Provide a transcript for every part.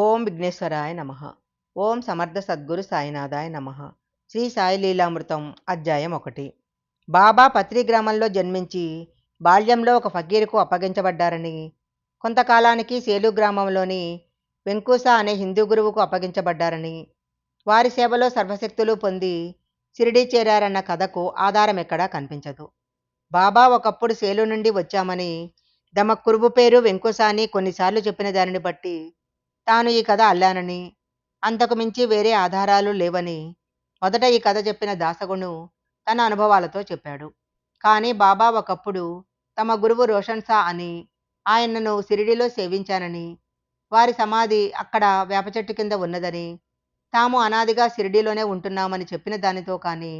ఓం విఘ్నేశ్వరాయ నమ. ఓం సమర్థ సద్గురు సాయినాథాయ నమ. శ్రీ సాయి లీలామృతం అధ్యాయం ఒకటి. బాబా పత్రి గ్రామంలో జన్మించి బాల్యంలో ఒక ఫకీరుకు అప్పగించబడ్డారని కొంతకాలానికి సేలు గ్రామంలోని వెంకూస అనే హిందూ గురువుకు అప్పగించబడ్డారని వారి సేవలో సర్వశక్తులు పొంది షిరిడీ చేరారన్న కథకు ఆధారం ఎక్కడా కనిపించదు. బాబా ఒకప్పుడు సేలు నుండి వచ్చామని తమ కురుబు పేరు వెంకుస అని కొన్నిసార్లు చెప్పిన దానిని బట్టి తాను ఈ కథ అల్లానని అంతకు మించి వేరే ఆధారాలు లేవని మొదట ఈ కథ చెప్పిన దాసగును తన అనుభవాలతో చెప్పాడు. కానీ బాబా ఒకప్పుడు తమ గురువు రోషన్ షా అని ఆయనను సిరిడిలో సేవించానని వారి సమాధి అక్కడ వేప చెట్టు కింద ఉన్నదని తాము అనాదిగా సిరిడిలోనే ఉంటున్నామని చెప్పిన దానితో కానీ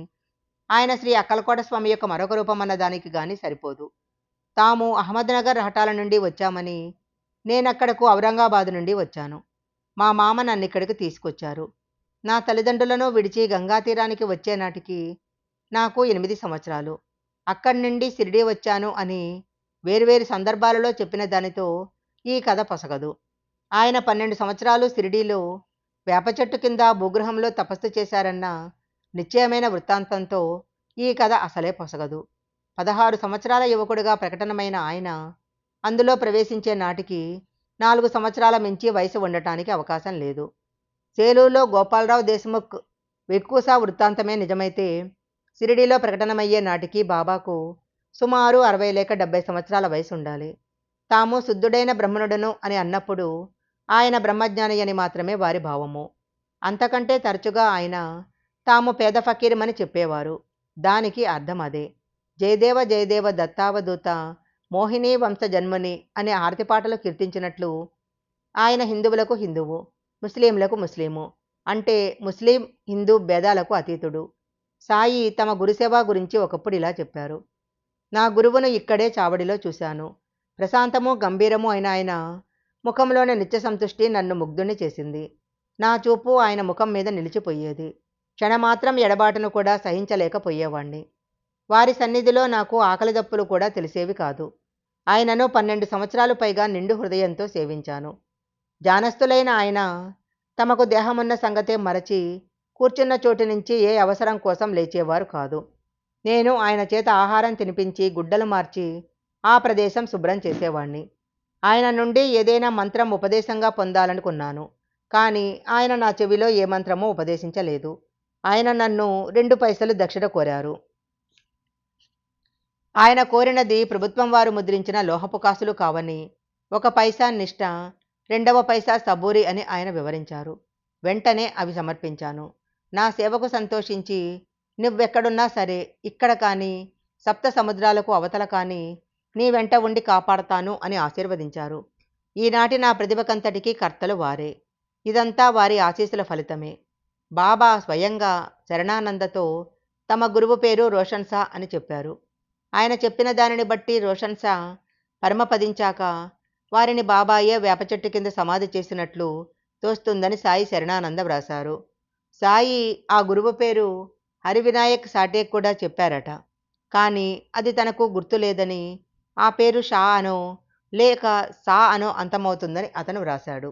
ఆయన శ్రీ అక్కలకోట స్వామి యొక్క మరొక రూపం అన్న దానికి కానీ సరిపోదు. తాము అహ్మద్నగర్ రహటాల నుండి వచ్చామని నేనక్కడకు ఔరంగాబాద్ నుండి వచ్చాను. మా మామ నన్ను ఇక్కడికి తీసుకొచ్చారు. నా తల్లిదండ్రులను విడిచి గంగా తీరానికి వచ్చే నాటికి నాకు ఎనిమిది సంవత్సరాలు. అక్కడి నుండి షిరిడీ వచ్చాను అని వేరువేరు సందర్భాలలో చెప్పిన దానితో ఈ కథ పొసగదు. ఆయన పన్నెండు సంవత్సరాలు షిరిడీలో వేప చెట్టు కింద భూగృహంలో తపస్సు చేశారన్న నిశ్చయమైన వృత్తాంతంతో ఈ కథ అసలే పొసగదు. పదహారు సంవత్సరాల యువకుడిగా ప్రకటనమైన ఆయన అందులో ప్రవేశించే నాటికి నాలుగు సంవత్సరాల మించి వయసు ఉండటానికి అవకాశం లేదు. సేలూరులో గోపాలరావు దేశ్ముఖ్ వెక్కుసా వృత్తాంతమే నిజమైతే షిరిడీలో ప్రకటనమయ్యే నాటికి బాబాకు సుమారు అరవై లేక డెబ్బై సంవత్సరాల వయసు ఉండాలి. తాము శుద్ధుడైన బ్రహ్మణుడను అని అన్నప్పుడు ఆయన బ్రహ్మజ్ఞాని అని మాత్రమే వారి భావము. అంతకంటే తరచుగా ఆయన తాము పేద ఫకీరమని చెప్పేవారు. దానికి అర్థం అదే. జయదేవ జయదేవ దత్తావధూత మోహిని వంశ జన్మని అనే ఆర్తిపాటలు కీర్తించినట్లు ఆయన హిందువులకు హిందువు ముస్లింలకు ముస్లిము అంటే ముస్లిం హిందూ భేదాలకు అతీతుడు. సాయి తమ గురుసేవ గురించి ఒకప్పుడు ఇలా చెప్పారు. నా గురువును ఇక్కడే చావడిలో చూశాను. ప్రశాంతము గంభీరము అయిన ఆయన ముఖంలోని నిత్య సంతుష్టి నన్ను ముగ్ధుని చేసింది. నా చూపు ఆయన ముఖం మీద నిలిచిపోయేది. క్షణమాత్రం ఎడబాటును కూడా సహించలేకపోయేవాణ్ణి. వారి సన్నిధిలో నాకు ఆకలి దప్పులు కూడా తెలిసేవి కాదు. ఆయనను పన్నెండు సంవత్సరాలు పైగా నిండు హృదయంతో సేవించాను. జానస్తులైన ఆయన తమకు దేహమున్న సంగతే మరచి కూర్చున్న చోటు నుంచి ఏ అవసరం కోసం లేచేవారు కాదు. నేను ఆయన చేత ఆహారం తినిపించి గుడ్డలు మార్చి ఆ ప్రదేశం శుభ్రం చేసేవాణ్ణి. ఆయన నుండి ఏదైనా మంత్రం ఉపదేశంగా పొందాలనుకున్నాను. కానీ ఆయన నా చెవిలో ఏ మంత్రమో ఉపదేశించలేదు. ఆయన నన్ను రెండు పైసలు దక్షిణ కోరారు. ఆయన కోరినది ప్రభుత్వం వారు ముద్రించిన లోహపు కాసులు కావని ఒక పైసా నిష్ఠ రెండవ పైసా సబూరి అని ఆయన వివరించారు. వెంటనే అవి సమర్పించాను. నా సేవకు సంతోషించి నువ్వెక్కడున్నా సరే ఇక్కడ కానీ సప్త సముద్రాలకు అవతల కానీ నీ వెంట ఉండి కాపాడతాను అని ఆశీర్వదించారు. ఈనాటి నా ప్రతిభకంతటికీ కర్తలు వారే. ఇదంతా వారి ఆశీస్సుల ఫలితమే. బాబా స్వయంగా శరణానందతో తమ గురువు పేరు రోషన్ షా అని చెప్పారు. ఆయన చెప్పిన దానిని బట్టి రోషన్ షా పరమపదించాక వారిని బాబాయే వేప చెట్టు కింద సమాధి చేసినట్లు తోస్తుందని సాయి శరణానంద వ్రాశారు. సాయి ఆ గురువు పేరు హరివినాయక్ సాటే కూడా చెప్పారట. కానీ అది తనకు గుర్తులేదని ఆ పేరు షా అనో లేక సా అనో అంతమవుతుందని అతను వ్రాశాడు.